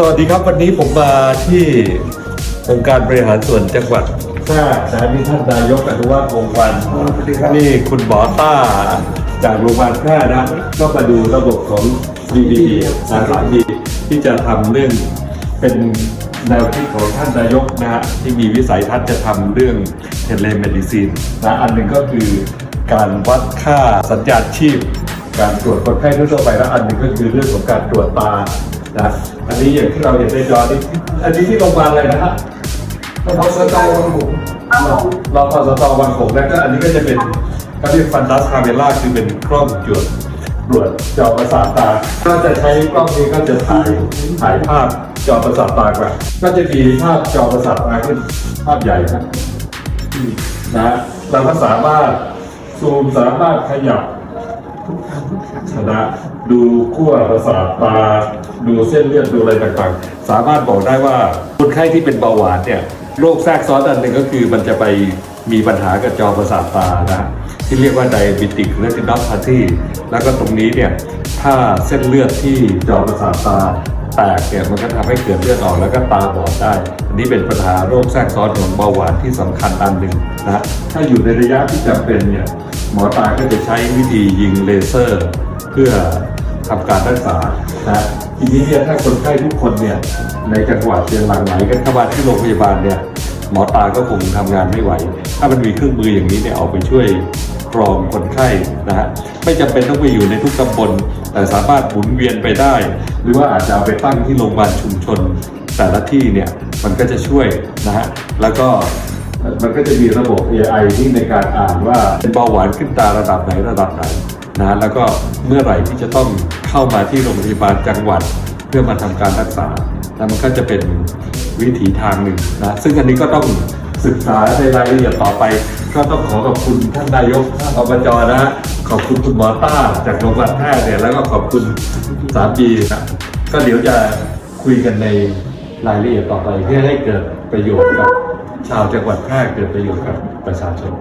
สวัสดีครับวันนี้ผมมาที่องค์การบริหารส่วนจังหวัดแพร่นะมีท่านนายกอนุวัฒน์วงศ์วันนี่คุณหมอต้าจากโรงพยาบาลแพร่นะก็มาดูระบบของ BBD นะสายดีที่จะทำเรื่องเป็นแนวคิดของท่านนายกนะฮะที่มีวิสัยทัศน์จะทำเรื่องเทเลเมดิซีนนะอันหนึ่งก็คือการวัดค่าสัญญาณชีพ การตรวจคนไข้ทั่วๆไปแล้วอันหนึ่งก็คือเรื่องของการตรวจตา นะอันนี้อย่างที่เราเห็นในจอนี้อันนี้ที่โรงพยาบาลอะไรนะฮะพอสตอวังหงส์รอพอสตวังหงส์แล้วก็อันนี้ก็จะเป็นเขาเรียกฟันดัสคาเมล่าคือเป็นกล้องตรวจตรวจจอประสาทตา ก็จะใช้กล้องนี้ก็จะถ่ายถ่ายภาพจอประสาทตากว่าก็จะมีภาพจอประสาทตาขึ้นภาพใหญ่นะนะฮะเราก็สามารถซูมสามารถขยับ นะดูขั้วประสาทตาดูเส้นเลือดดูอะไรต่างๆ สามารถบอกได้ว่าคนไข้ที่เป็นเบาหวานเนี่ยโรคแทรกซ้อนอันหนึ่งก็คือมันจะไปมีปัญหากับจอประสาทตานะที่เรียกว่า diabetic retinopathy แล้วก็ตรงนี้เนี่ยถ้าเส้นเลือดที่จอประสาทตาแตกเนี่ยมันก็ทำให้เกิดเลือดออกแล้วก็ตาบอดได้ อันนี้เป็นปัญหาโรคแทรกซ้อนของเบาหวานที่สำคัญอันหนึ่งนะถ้าอยู่ในระยะที่จำเป็นเนี่ย หมอตาก็จะใช้วิธียิงเลเซอร์ เพื่อทำการรักษานะทีนี้เนี่ยถ้าคนไข้ทุกคนเนี่ยในจังหวัดเชียงหลังไหลกันเข้ามาที่โรงพยาบาลเนี่ยหมอตาก็คงทำงานไม่ไหว ถ้ามันมีเครื่องมืออย่างนี้เนี่ยเอาไปช่วยกรองคนไข้นะฮะไม่จำเป็นต้องไปอยู่ในทุกตำบล แต่สามารถหมุนเวียนไปได้ หรือว่าอาจจะเอาไปตั้งที่โรงพยาบาลชุมชน แต่ละที่เนี่ยมันก็จะช่วยนะฮะแล้วก็ มันก็จะมีระบบ AI ที่ในการอ่านว่าเป็นเบาหวานขึ้นตาระดับไหนระดับไหนนะแล้วก็เมื่อไหร่ที่จะต้องเข้ามาที่โรงพยาบาลจังหวัด เพื่อมาทำการรักษาแล้วมันก็จะเป็นวิถีทางหนึ่งนะซึ่งอันนี้ก็ต้องศึกษาในรายละเอียดต่อไป ก็ต้องขอขอบคุณท่านนายกอบจนะฮะขอบคุณคุณหมอต้าจากโรงพยาบาลแพทย์เนี่ยแล้วก็ขอบคุณสามปีนะก็เดี๋ยวจะคุยกันในรายละเอียดต่อไปเพื่อให้เกิดประโยชน์กับ ชาวจังหวัดแพร่เกิดประโยชน์กับประชาชน